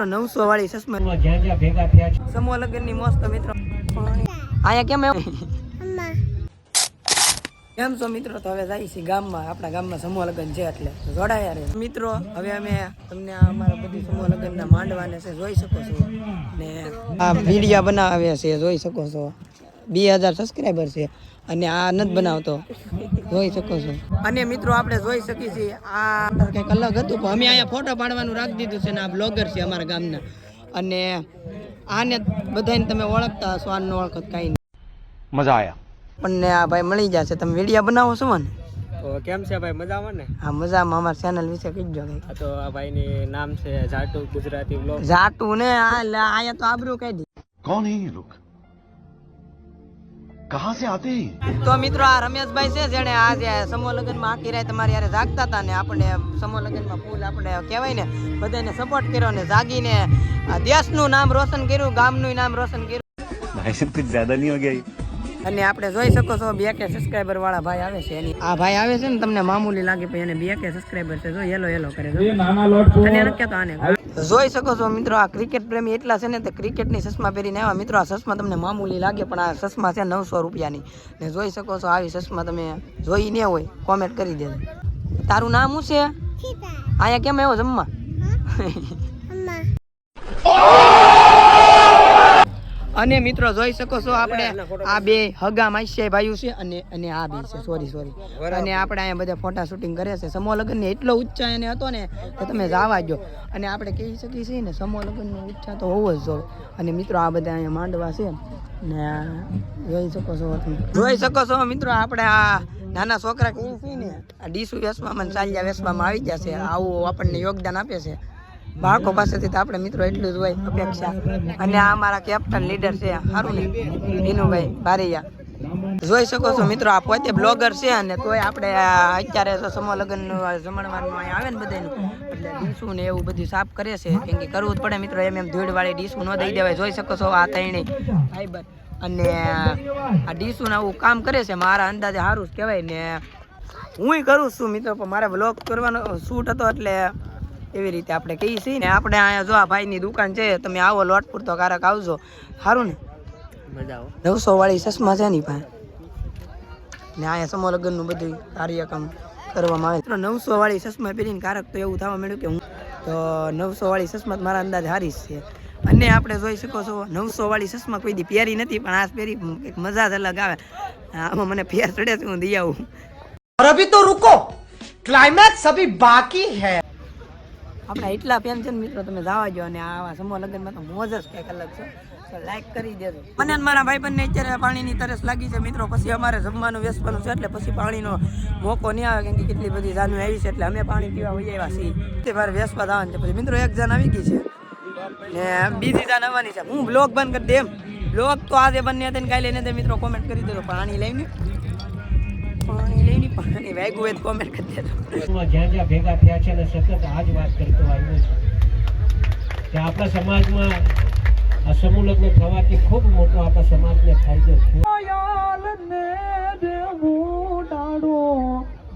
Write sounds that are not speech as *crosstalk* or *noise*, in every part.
મિત્રો નવસો વાળી છે. સમૂહ લગ્નની મસ્ત મિત્રો. અહીંયા કેમ કેમ છો મિત્રો? તો હવે જાય છે ગામમાં આપણા ગામમાં સમૂહ લગ્ન છે એટલે. જોડાયા રે મિત્રો હવે અમે તમને અમારા બધી સમૂહ લગ્નના માંડવાને છે જોઈ શકો છો. ને આ વીડિયો બનાવે છે જોઈ શકો છો. બે હજાર સબસ્ક્રાઈબર છે અને આ નથી બનાવતો. જોઈ શકો છો. અને મિત્રો આપણે જોઈ શકીએ છીએ આ કંઈક અલગ હતું અમે અહીંયા ફોટો પાડવાનું રાખી દીધું છે ને આ બ્લોગર છે અમારા ગામના. અને આને બધાને તમે ઓળખતા હશો આને ઓળખત કાંઈ નહીં. મજા આવ્યા પણ આ ભાઈ મળી જશે તમે વીડિયો બનાવો છો ને તો કેમ છે ભાઈ? મજામાં ને? હા મજામાં. અમારા ચેનલ વિશે કહીજો ભાઈ તો આ ભાઈની નામ છે જાટુ ગુજરાતી બ્લોગ જાટુ ને આ અહીંયા તો આબરૂ કહી દી કોણ હે લોક? कहाँ से आते हैं ये? તો મિત્રો આ રમેશભાઈ છે જેણે આ જે સમૂહ લગ્નમાં આખી રાત તમારી યારે જાગતા હતા ને આપણે સમૂહ લગ્નમાં ફૂલ આપણે કહેવાય ને બધાને સપોર્ટ કર્યો ને જાગીને આ દેશનું નામ રોશન કર્યું ગામનું નામ રોશન કર્યું भाई साहब कुछ ज्यादा नहीं हो गया ये? અને આપણે જોઈ શકો છો બે કે સબસ્ક્રાઈબર વાળા ભાઈ આવે છે એની. આ ભાઈ આવે છે ને તમને મામૂલી લાગે પણ એને બે કે સબસ્ક્રાઈબર છે. જો યેલો યેલો કરે છે. અને એને કહેતો આને. જોઈ શકો છો મિત્રો આ ક્રિકેટ પ્રેમી એટલા છે ને તે ક્રિકેટની ચશ્મા પહેરીને આવ્યા. મિત્રો આ ચશ્મા તમને મામૂલી લાગે પણ આ ચશ્મા છે નવસો રૂપિયાની. ને જોઈ શકો છો આવી ચશ્મા તમે જોઈ ને હોય કોમેન્ટ કરી દેજો. તારું નામ શું છે? અહીંયા કેમ આવ્યો જમવા? *laughs* અને મિત્રો જોઈ શકો છો આપણે આ બે હગા માસ્યા ભાઈઓ છે અને અને આ બે છે સોરી સોરી અને આપણે અહીંયા બધા ફોટા શૂટિંગ કરે છે. સમૂહ લગ્ન એટલો ઉચ્ચા એને હતો ને કે તમે જવા જો અને આપણે કહી શકીએ છીએ ને સમૂહ લગ્નનો ઉચ્ચા તો હોવો જ જોઈએ. અને મિત્રો આ બધા અહીંયા માંડવા છે. ને જોઈ શકો છો તમે. જોઈ શકો છો મિત્રો આપણે આ નાના છોકરા કહીએ છીએ ને આ ડીસુ વેસવામાં ચાલ્યા વેસવામાં આવી જશે આવું આપણને યોગદાન આપે છે. બાળકો પાસેથી તો આપણે મિત્રો એટલું જ હોય અપેક્ષા. અને આ મારા કેપ્ટન લીડર છે સારું ને? વિનુભાઈ બારૈયા. જોઈ શકો છો મિત્રો, આ પોતે બ્લોગર છે અને તોય આપણે અત્યારે તો સમૂહ લગ્નનું આ જમણવારનું આવે ને બધાનું એટલે ડીશું ને એવું બધું સાફ કરે છે. કેમ કે કરવું જ પડે મિત્રો, એમ એમ ધૂળવાળી ડીશું ન દઈ દેવાય. જોઈ શકો છો આ ત્રણેય. ફાઈબર. અને આ ડીશું આવું કામ કરે છે, મારા અંદાજે સારું જ કહેવાય ને. હું કરું છું મિત્રો, પણ મારે બ્લોગ કરવાનો શૂટ હતો એટલે એવી રીતે આપણે કહીએ છીએ ને આપણે અહીંયા જો આ ભાઈની દુકાન છે તમે આવો લોટ પૂરતો કારક આવજો. સારું ને? નવસો વાળી ચશ્મા છે ની પાસે. ને અહીંયા સમો લગ્નનું બધું કાર્યક્રમ કરવામાં આવે. નવસો વાળી ચશ્મા પહેરીને કારક તો એવું થવા મળ્યું કે હું તો નવસો વાળી ચશ્મા મારા અંદાજ હારી છે. અને આપણે જોઈ શકો છો નવસો વાળી ચશ્મા કોઈ દી પહેરી નથી પણ આ પહેરી એક મજા જ અલગ આવે. આમાં મને ફેર ચડે છે હું દઈ આવું. અભી તો રૂકો ક્લાઇમેક્સ અભી બાકી હૈ આપણા એટલા ફેન છે મિત્રો તમે જવા જો અને આવા સમૂહ લગ્નમાં તો મોજ જ કંઈક અલગ છે. તો લાઈક કરી દેજો. મને મારા ભાઈ બંને અત્યારે પાણીની તરસ લાગી છે મિત્રો. પછી અમારે જમવાનું વેસવાનું છે એટલે પછી પાણીનો મોકો નહીં આવે કેમ કે કેટલી બધી જાનવી આવી છે એટલે અમે પાણી પીવા વહી આવ્યા છીએ. તે મારે વેસવા જવાનું છે. પછી મિત્રો એક જાન આવી ગઈ છે. ને બીજી જાન આવવાની છે. હું બ્લોગ બંધ કરી દે એમ. બ્લોગ તો આજે બંને હતા ને કાલે એને મિત્રો. કોમેન્ટ કરી દેજો. પાણી લઈને હોય તો કોમેન્ટ કરી દેજો. જ્યાં જ્યાં ભેગા થયા છે અને સતત આ જ વાત કરતો આવ્યો છે કે આપણા સમાજમાં આ સમૂહ લગ્ન થવાથી ખૂબ મોટો આપણા સમાજને ફાયદો થયો.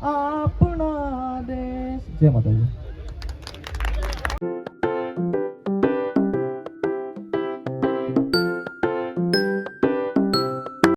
આપણા દેશ. જય માતાજી.